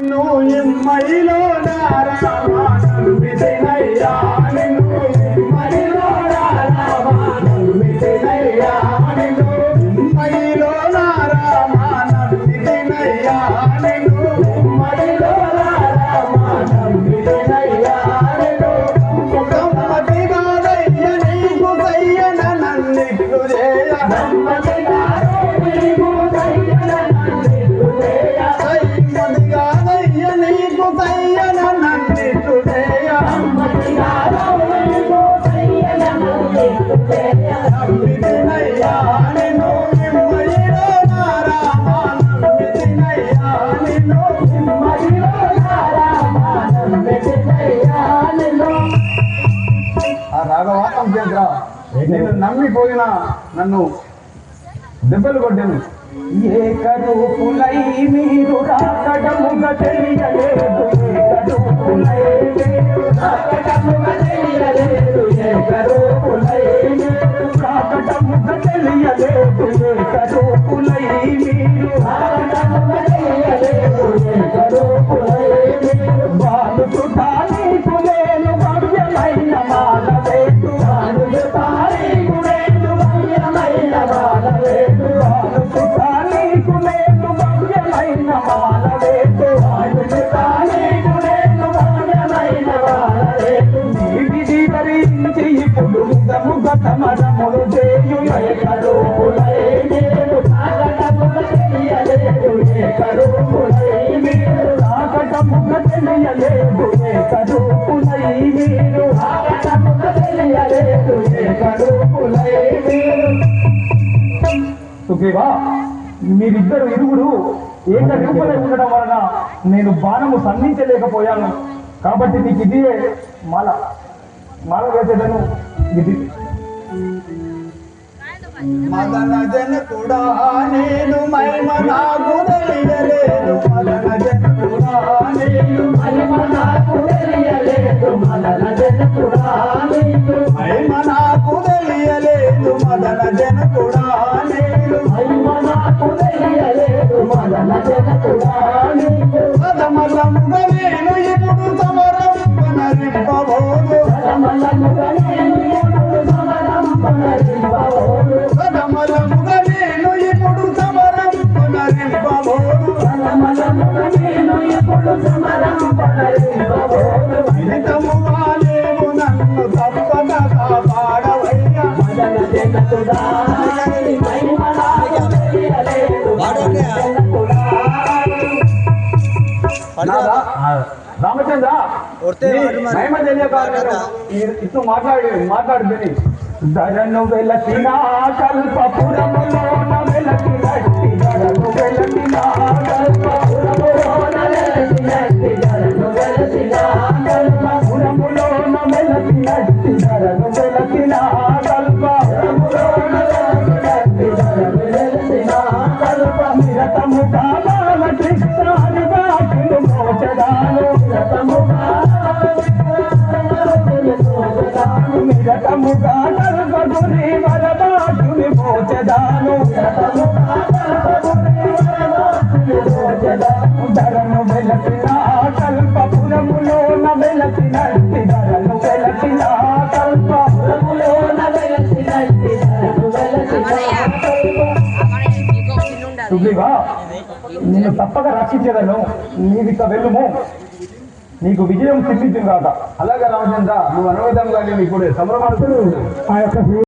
నిన్ను ఇమ్మడిలో నారామా నమ్మితినయ్యా నిన్ను ఇమ్మడిలో నారామా నిన్ను ఇమ్మడిలో నిన్ను ఇమ్మడిలో నిన్ను కాదయ్య నీకు నన్నిట్లు చేయ. నమ్మతి నేను నమ్మిపోయిన నన్ను దెబ్బలు కొట్టాను. ఏ కరూపులై మీరు రాకడముగా తెలియలేదు. ఏ కరూపులై మీరు రాకడముగ తెలియలేదు ఏ కరూపులై మీరు సుఖేవా మీరిద్దరు ఇరువురు ఏక రూపలై ఉండడం వలన నేను బాణము సంధించలేకపోయాను. కాబట్టి నీకు ఇది మాల. మాల వేసేదను. ఇది. మదన జన కూడా నేను నాకు నేను ఇప్పుడు సమరం పునరింపబోదు రమలముగా నేను ఎప్పుడు సమరం పునరింపబోదు. నేను ఇప్పుడు సమరం పునరింపబోదు నన్ను తప్పక కాపాడవయ్యా మదన రామచంద్ర ఇటు మాట్లాడి మాట్లాడుతుంది ధరను వెలసిన కల్పపురములోన వెలకినట్టి ధరను వెలసిన కల్పపురములోన వెలసినట్టి ధరను వెలసిన కల్పపురములోన వెలసినట్టి ధరను నిన్ను తప్పక రక్షించేదను నీవిక వెళ్ళుము నీకు విజయం సిద్ధించింది కాక అలాగే రామచంద్ర నువ్వు అనువేదంగా నేను ఇప్పుడు సంభ్రమాడుతూ ఆ యొక్క